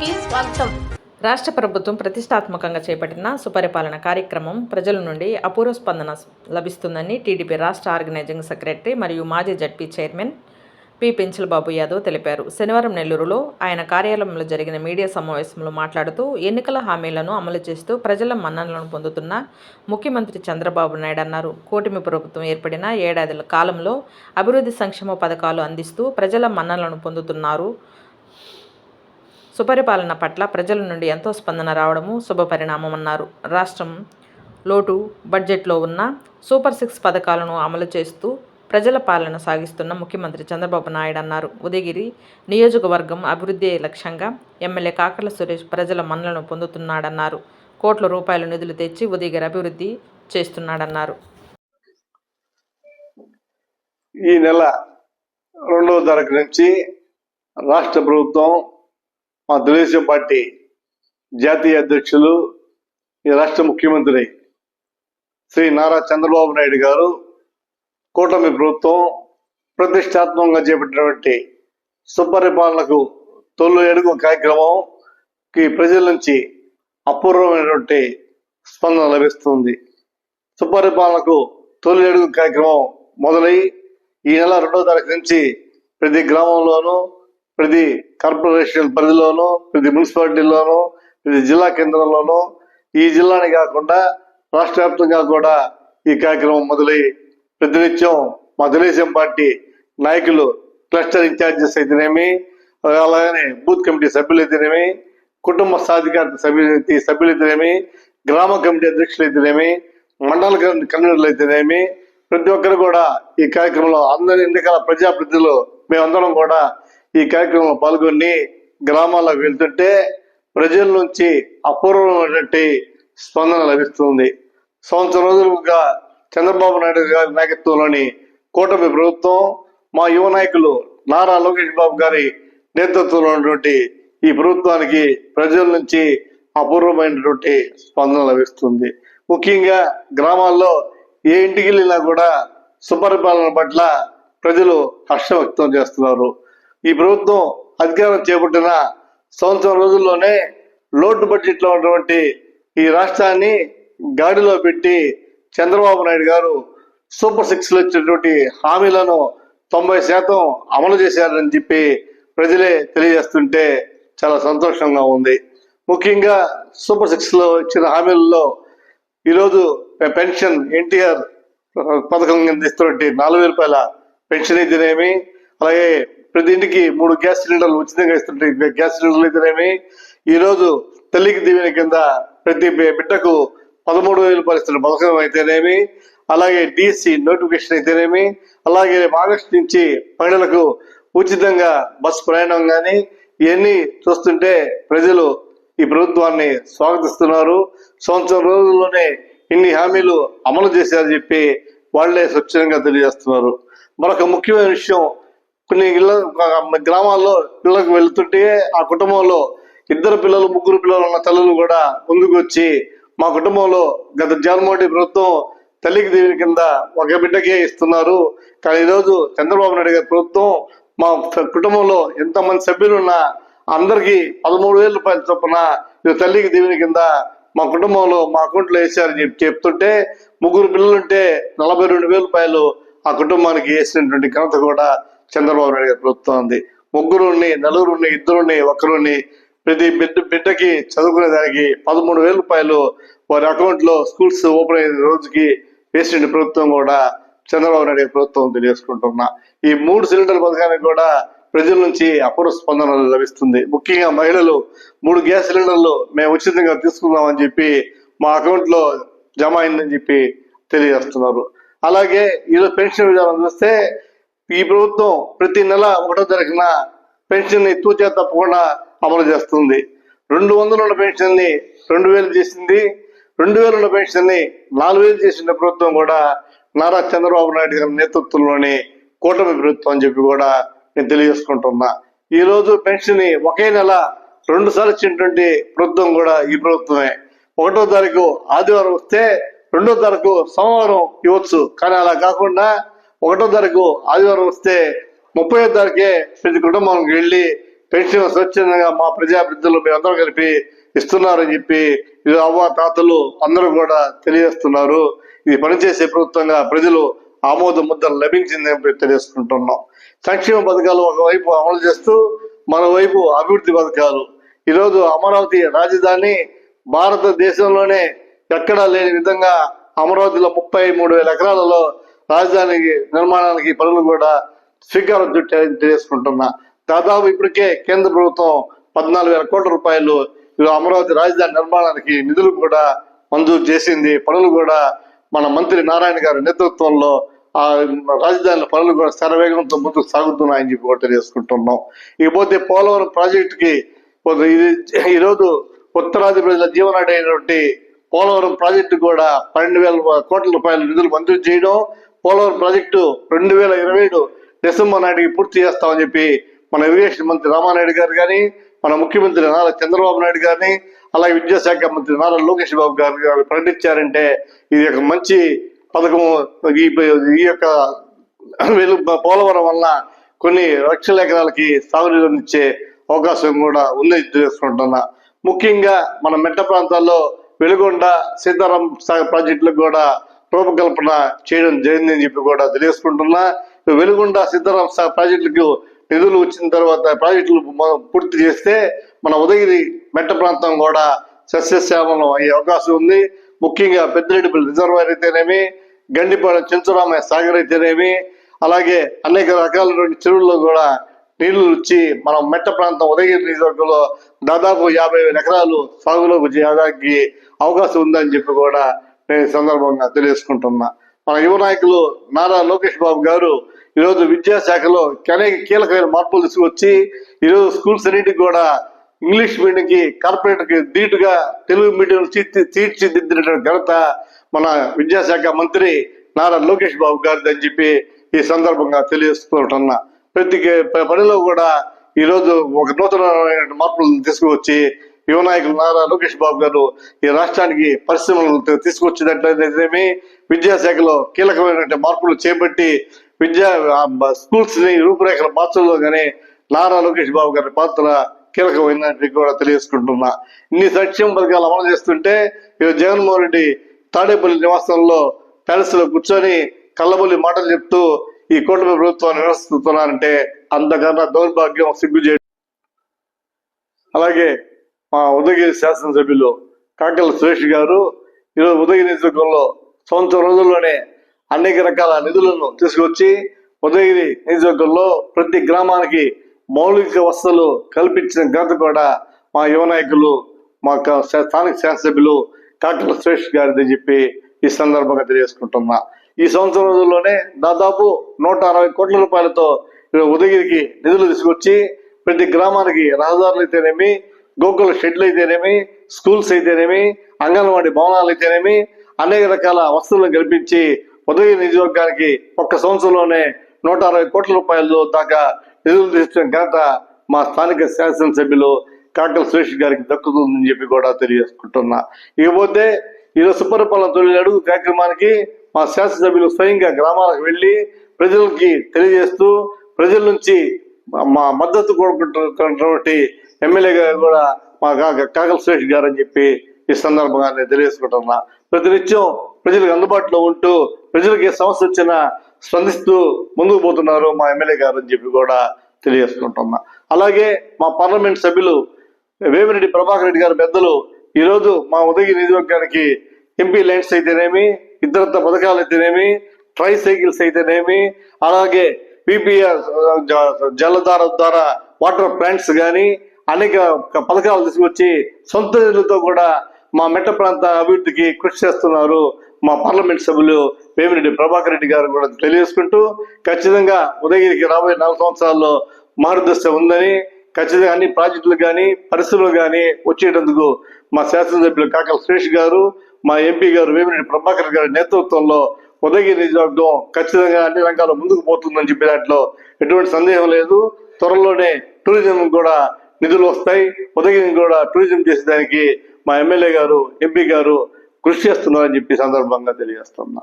కి స్వాగతం. రాష్ట్ర ప్రభుత్వం ప్రతిష్టాత్మకంగా చేపట్టిన సుపరిపాలన కార్యక్రమం ప్రజల నుండి అపూర్వ స్పందన లభిస్తుందని టీడీపీ రాష్ట్ర ఆర్గనైజింగ్ సెక్రటరీ మరియు మాజీ ZP chairman P. Penchalababu Yadav తెలిపారు. శనివారం నెల్లూరులో ఆయన కార్యాలయంలో జరిగిన మీడియా సమావేశంలో మాట్లాడుతూ ఎన్నికల హామీలను అమలు చేస్తూ ప్రజల మన్ననలను పొందుతున్న ముఖ్యమంత్రి చంద్రబాబు నాయుడు అన్నారు. కూటమి ప్రభుత్వం ఏర్పడిన ఏడాదిల కాలంలో అభివృద్ధి సంక్షేమ పథకాలు అందిస్తూ ప్రజల మన్ననలను పొందుతున్నారు. సుపరిపాలన పట్ల ప్రజల నుండి ఎంతో స్పందన రావడము శుభపరిణామమన్నారు. రాష్ట్రం లోటు బడ్జెట్లో ఉన్న సూపర్ సిక్స్ పథకాలను అమలు చేస్తూ ప్రజల పాలన సాగిస్తున్న ముఖ్యమంత్రి చంద్రబాబు నాయుడు అన్నారు. ఉదయగిరి నియోజకవర్గం అభివృద్ధి లక్ష్యంగా ఎమ్మెల్యే కాకర్ల సురేష్ ప్రజల మన్నలను పొందుతున్నాడన్నారు. కోట్ల రూపాయల నిధులు తెచ్చి ఉదయగిరి అభివృద్ధి చేస్తున్నాడన్నారు. ఈ నెల రెండవ తారీఖు నుంచి రాష్ట్ర ప్రభుత్వం మా తెలుగుదేశం పార్టీ జాతీయ అధ్యక్షులు ఈ రాష్ట్ర ముఖ్యమంత్రి శ్రీ నారా చంద్రబాబు నాయుడు గారు కూటమి ప్రభుత్వం ప్రతిష్టాత్మకంగా చేపట్టినటువంటి సుపరిపాలనకు తొలి ఎడుగు కార్యక్రమంకి ప్రజల నుంచి అపూర్వమైనటువంటి స్పందన లభిస్తుంది. సుపరిపాలనకు తొలి అడుగు కార్యక్రమం మొదలై ఈ నెల రెండవ తారీఖు నుంచి ప్రతి గ్రామంలోనూ ప్రతి కార్పొరేషన్ పరిధిలోనూ ప్రతి మున్సిపాలిటీలోనూ ప్రతి జిల్లా కేంద్రంలోనూ ఈ జిల్లాని కాకుండా రాష్ట్ర వ్యాప్తంగా కూడా ఈ కార్యక్రమం మొదలై ప్రతినిత్యం మా తెలుగుదేశం పార్టీ నాయకులు క్లస్టర్ ఇన్ఛార్జెస్ అయితేనేమి అలాగనే బూత్ కమిటీ సభ్యులు అయితేనేమి కుటుంబ సాధికారత సభ్యులు సభ్యులు అయితేనేమి గ్రామ కమిటీ అధ్యక్షులు అయితేనేమి మండల కన్వీనర్లు అయితేనేమి ప్రతి ఒక్కరు కూడా ఈ కార్యక్రమంలో అందరి ఎన్నికల ప్రజాప్రతినిధులు మేమందరం కూడా ఈ కార్యక్రమంలో పాల్గొని గ్రామాలకు వెళ్తుంటే ప్రజల నుంచి అపూర్వమైనటువంటి స్పందన లభిస్తుంది. సంవత్సరం రోజులుగా చంద్రబాబు నాయుడు గారి నాయకత్వంలోని కూటమి ప్రభుత్వం మా యువ నాయకులు నారా లోకేష్ బాబు గారి నేతృత్వంలో ఉన్నటువంటి ఈ ప్రభుత్వానికి ప్రజల నుంచి అపూర్వమైనటువంటి స్పందన లభిస్తుంది. ముఖ్యంగా గ్రామాల్లో ఏ ఇంటికి వెళ్ళినా కూడా సుపరిపాలన పట్ల ప్రజలు హర్షం వ్యక్తం చేస్తున్నారు. ఈ ప్రభుత్వం అధికారం చేపట్టిన సంవత్సరం రోజుల్లోనే లోటు బడ్జెట్లో ఉన్నటువంటి ఈ రాష్ట్రాన్ని గాడిలో పెట్టి చంద్రబాబు నాయుడు గారు సూపర్ సిక్స్లో ఇచ్చినటువంటి హామీలను తొంభై శాతం అమలు చేశారని చెప్పి ప్రజలే తెలియజేస్తుంటే చాలా సంతోషంగా ఉంది. ముఖ్యంగా సూపర్ సిక్స్లో ఇచ్చిన హామీలలో ఈరోజు పెన్షన్ ఎన్టీఆర్ పథకం కింద ఇస్తున్నటువంటి నాలుగు వేల రూపాయల పెన్షన్ ఇదినేమి అలాగే ప్రతి ఇంటికి మూడు గ్యాస్ సిలిండర్లు ఉచితంగా ఇస్తుంటే గ్యాస్ సిలిండర్లు అయితేనేమి? ఈరోజు తల్లికి దీవెన కింద ప్రతి బిడ్డకు పదమూడు వేలు పరిస్థితులు పథకం అయితేనేమి? అలాగే డిసి నోటిఫికేషన్ అయితేనేమి? అలాగే ఆగస్టు నుంచి మహిళలకు ఉచితంగా బస్ ప్రయాణం కానీ ఇవన్నీ చూస్తుంటే ప్రజలు ఈ ప్రభుత్వాన్ని స్వాగతిస్తున్నారు. సంవత్సరం రోజుల్లోనే ఇన్ని హామీలు అమలు చేశారని చెప్పి వాళ్ళే స్వచ్ఛంగా తెలియజేస్తున్నారు. మరొక ముఖ్యమైన విషయం కొన్ని ఇళ్ళ గ్రామాల్లో పిల్లలకు వెళ్తుంటే ఆ కుటుంబంలో ఇద్దరు పిల్లలు ముగ్గురు పిల్లలు ఉన్న తల్లులు కూడా ముందుకు వచ్చి మా కుటుంబంలో గత జగన్మోహన్ రెడ్డి ప్రభుత్వం తల్లికి దీవెన కింద ఒక బిడ్డకే ఇస్తున్నారు. కానీ ఈరోజు చంద్రబాబు నాయుడు గారి ప్రభుత్వం మా కుటుంబంలో ఎంతమంది సభ్యులు అందరికీ పదమూడు వేల రూపాయల చొప్పున తల్లికి దేవుని కింద మా కుటుంబంలో మా అకౌంట్లో వేసారని చెప్పి చెప్తుంటే ముగ్గురు పిల్లలుంటే నలభై రెండు వేల రూపాయలు ఆ కుటుంబానికి వేసినటువంటి ఘనత కూడా చంద్రబాబు నాయుడు గారి ప్రభుత్వం ఉంది. ముగ్గురుని నలుగురుని ఇద్దరుని ఒకరుని ప్రతి బిడ్డ బిడ్డకి చదువుకునే దానికి పదమూడు వేల రూపాయలు వారి అకౌంట్లో స్కూల్స్ ఓపెన్ అయిన రోజుకి వేసిన ప్రభుత్వం కూడా చంద్రబాబు నాయుడు గారి ప్రభుత్వం తెలియజేసుకుంటున్నా. ఈ మూడు సిలిండర్ పథకానికి కూడా ప్రజల నుంచి అపూర్వ స్పందన లభిస్తుంది. ముఖ్యంగా మహిళలు మూడు గ్యాస్ సిలిండర్లు మేము ఉచితంగా తీసుకుందామని చెప్పి మా అకౌంట్లో జమ అయిందని చెప్పి తెలియజేస్తున్నారు. అలాగే ఈరోజు పెన్షన్ విధానం చూస్తే ఈ ప్రభుత్వం ప్రతి నెల ఒకటో తారీఖున పెన్షన్ని తూచా తప్పకుండా అమలు చేస్తుంది. రెండు వందలు ఉన్న పెన్షన్ని రెండు వేలు చేసింది. రెండు వేలు ఉన్న పెన్షన్ని నాలుగు వేలు చేసిన ప్రభుత్వం కూడా నారా చంద్రబాబు నాయుడు గారి నేతృత్వంలోని కూటమి ప్రభుత్వం అని చెప్పి కూడా నేను తెలియజేసుకుంటున్నా. ఈ రోజు పెన్షన్ని ఒకే నెల రెండు సార్లు ఇచ్చినటువంటి ప్రభుత్వం కూడా ఈ ప్రభుత్వమే. ఒకటో తారీఖు ఆదివారం వస్తే రెండో తారీఖు సోమవారం ఇవ్వచ్చు. కానీ అలా కాకుండా ఒకటో తారీఖు ఆదివారం వస్తే ముప్పై తారీఖే ప్రతి కుటుంబానికి వెళ్ళి పెన్షన్ స్వచ్ఛందంగా మా ప్రజాభివృద్ధులు మేమందరం కలిపి ఇస్తున్నారని చెప్పి ఇది అవ్వ తాతలు అందరూ కూడా తెలియజేస్తున్నారు. ఇది పనిచేసే ప్రభుత్వంగా ప్రజలు ఆమోద ముద్ర లభించిందని తెలియజేసుకుంటున్నాం. సంక్షేమ పథకాలు ఒకవైపు అమలు చేస్తూ మరోవైపు అభివృద్ధి పథకాలు. ఈరోజు అమరావతి రాజధాని భారతదేశంలోనే ఎక్కడా లేని విధంగా అమరావతిలో ముప్పై మూడు వేల ఎకరాలలో రాజధాని నిర్మాణానికి పనులు కూడా శ్రీకారం చుట్టారని తెలియజేసుకుంటున్నా. దాదాపు ఇప్పటికే కేంద్ర ప్రభుత్వం పద్నాలుగు వేల కోట్ల రూపాయలు అమరావతి రాజధాని నిర్మాణానికి నిధులు కూడా మంజూరు చేసింది. పనులు కూడా మన మంత్రి నారాయణ గారి నేతృత్వంలో ఆ రాజధాని పనులు కూడా శరవేగంతో ముందుకు సాగుతున్నాయని చెప్పి కూడా తెలియజేసుకుంటున్నాం. ఇకపోతే పోలవరం ప్రాజెక్టుకి ఈరోజు ఉత్తరాది ప్రజల జీవనాడి అయినటువంటి పోలవరం ప్రాజెక్టు కూడా పన్నెండు వేల కోట్ల రూపాయల నిధులు మంజూరు చేయడం పోలవరం ప్రాజెక్టు రెండు వేల ఇరవై ఏడు డిసెంబర్ నాటికి పూర్తి చేస్తామని చెప్పి మన ఇరిగేషన్ మంత్రి రామానాయుడు గారు కానీ మన ముఖ్యమంత్రి నారా చంద్రబాబు నాయుడు గారిని అలాగే విద్యాశాఖ మంత్రి నారా లోకేష్ బాబు గారు గారు ప్రకటించారంటే ఇది ఒక మంచి పథకము. ఈ ఈ యొక్క వెలు పోలవరం వల్ల కొన్ని లక్షల ఎకరాలకి సాగునీరు ఇచ్చే అవకాశం కూడా ఉందని తెలుసుకుంటున్నా ముఖ్యంగా మన మెట్ట ప్రాంతాల్లో వెలుగొండ సీతారాం ప్రాజెక్టులకు కూడా రూపకల్పన చేయడం జరిగిందని చెప్పి కూడా తెలియజేసుకుంటున్నా. వెలుగొండ సిద్ధరామ సాగర్ ప్రాజెక్టులకు నిధులు వచ్చిన తర్వాత ప్రాజెక్టులు పూర్తి చేస్తే మన ఉదయగిరి మెట్ట ప్రాంతం కూడా సస్యశ్యామలం అయ్యే అవకాశం ఉంది. ముఖ్యంగా పెద్దిరెడ్డిపల్లి రిజర్వాయర్ అయితేనేమి గండిపాడు చెంచురామయ్య సాగర్ అయితేనేమి అలాగే అనేక రకాలైన చెరువుల్లో కూడా నీళ్ళు వచ్చి మనం మెట్ట ప్రాంతం ఉదయగిరి నియోజకవర్గంలో దాదాపు యాభై వేల ఎకరాలు సాగులోకి చేయడానికి అవకాశం ఉందని చెప్పి కూడా నేను ఈ సందర్భంగా తెలియజేసుకుంటున్నా. మన యువ నాయకులు నారా లోకేష్ బాబు గారు ఈరోజు విద్యాశాఖలో అనేక కీలకమైన మార్పులు తీసుకొచ్చి ఈరోజు స్కూల్స్ అన్నింటికి కూడా ఇంగ్లీష్ మీడియంకి కార్పొరేట్కి ధీటుగా తెలుగు మీడియం తీర్చి తీర్చిదిద్దిన ఘనత మన విద్యాశాఖ మంత్రి నారా లోకేష్ బాబు గారిది అని చెప్పి ఈ సందర్భంగా తెలియజేసుకుంటున్నా. ప్రతి పనిలో కూడా ఈరోజు ఒక నూతనమైన మార్పులు తీసుకువచ్చి యువ నాయకులు నారా లోకేష్ బాబు గారు ఈ రాష్ట్రానికి పరిశ్రమలు తీ- తీసుకొచ్చినట్లయితేనేమి విద్యాశాఖలో కీలకమైనటువంటి మార్పులు చేపట్టి విద్యా స్కూల్స్ని రూపురేఖలు మార్చడంలో కానీ నారా లోకేష్ బాబు గారి పాత్ర కీలకమైనది కూడా తెలియజేసుకుంటున్నా. ఇన్ని సంక్షేమ పథకాలు అమలు చేస్తుంటే ఈరోజు జగన్మోహన్ రెడ్డి తాడేపల్లి నివాసంలో ప్యాలెస్లో కూర్చొని కళ్ళబొల్లి మాటలు చెప్తూ ఈ కూటమి ప్రభుత్వాన్ని విమర్శిస్తున్నారంటే అంతకన్నా దౌర్భాగ్యం సిగ్గు చేయడం అలాగే మా ఉదయగిరి శాసనసభ్యులు కాకల సురేష్ గారు ఈరోజు ఉదయగిరి నియోజకవర్గంలో సంవత్సరం రోజుల్లోనే అనేక రకాల నిధులను తీసుకొచ్చి ఉదయగిరి నియోజకవర్గంలో ప్రతి గ్రామానికి మౌలిక వసతులు కల్పించిన ఘనత కూడా మా యువ నాయకులు మా స్థానిక శాసనసభ్యులు కాకల సురేష్ గారిది చెప్పి ఈ సందర్భంగా తెలియజేసుకుంటున్నా. ఈ సంవత్సరం రోజుల్లోనే దాదాపు నూట అరవై కోట్ల రూపాయలతో ఉదయగిరికి నిధులు తీసుకొచ్చి ప్రతి గ్రామానికి రహదారులు అయితేనేమి గోకుల షెడ్లు అయితేనేమి స్కూల్స్ అయితేనేమి అంగన్వాడీ భవనాలు అయితేనేమి అనేక రకాల వస్తువులను కల్పించి ఉదయ నియోజకవర్గానికి ఒక్క సంవత్సరంలోనే నూట అరవై కోట్ల రూపాయలు దాకా నిధులు తెచ్చిన ఘనత మా స్థానిక శాసనసభ్యులు కాకల సురేష్ గారికి దక్కుతుందని చెప్పి కూడా తెలియజేసుకుంటున్నా. ఇకపోతే ఈరోజు సుపరిపాలన తొలి అడుగు కార్యక్రమానికి మా శాసనసభ్యులు స్వయంగా గ్రామాలకు వెళ్ళి ప్రజలకి తెలియజేస్తూ ప్రజల నుంచి మా మద్దతు కోరుకుంటున్నటువంటి ఎమ్మెల్యే గారు కూడా మా కా- కాకల సురేష్ గారు అని చెప్పి ఈ సందర్భంగా నేను తెలియజేసుకుంటున్నా. ప్రతినిత్యం ప్రజలకు అందుబాటులో ఉంటూ ప్రజలకు ఏ సమస్య వచ్చినా స్పందిస్తూ ముందుకు పోతున్నారు మా ఎమ్మెల్యే గారు అని చెప్పి కూడా తెలియజేసుకుంటున్నా. అలాగే మా పార్లమెంట్ సభ్యులు వేమిరెడ్డి ప్రభాకర్ రెడ్డి గారి పెద్దలు ఈరోజు మా ఉదయగిరి నియోజకవర్గానికి ఎంపీ లైన్స్ అయితేనేమి ఇతరత్వ పథకాలు అయితేనేమి ట్రై సైకిల్స్ అయితేనేమి అలాగే పీపీఆర్ జలధార ద్వారా వాటర్ ప్లాంట్స్ కానీ అనేక పథకాలు తీసుకొచ్చి సొంత నిధులతో కూడా మా మెట్ట ప్రాంత అభివృద్ధికి కృషి చేస్తున్నారు మా పార్లమెంట్ సభ్యులు వేమిరెడ్డి ప్రభాకర్ రెడ్డి గారు కూడా తెలియజేసుకుంటూ ఖచ్చితంగా ఉదయగిరికి రాబోయే నాలుగు సంవత్సరాల్లో మారుదశ ఉందని ఖచ్చితంగా అన్ని ప్రాజెక్టులు కానీ పరిశ్రమలు కానీ వచ్చేటందుకు మా శాసనసభ్యులు కాకల సురేష్ గారు మా ఎంపీ గారు వేమిరెడ్డి ప్రభాకర్ గారి నేతృత్వంలో ఉదయగిరి నియోజకవర్గం ఖచ్చితంగా అన్ని రంగాల్లో ముందుకు పోతుందని చెప్పి దాంట్లో ఎటువంటి సందేహం లేదు. త్వరలోనే టూరిజం కూడా నిధులు వస్తాయి. ఉదయం కూడా టూరిజం చేసేదానికి మా ఎమ్మెల్యే గారు ఎంపీ గారు కృషి చేస్తున్నారని చెప్పి సందర్భంగా తెలియజేస్తున్నా.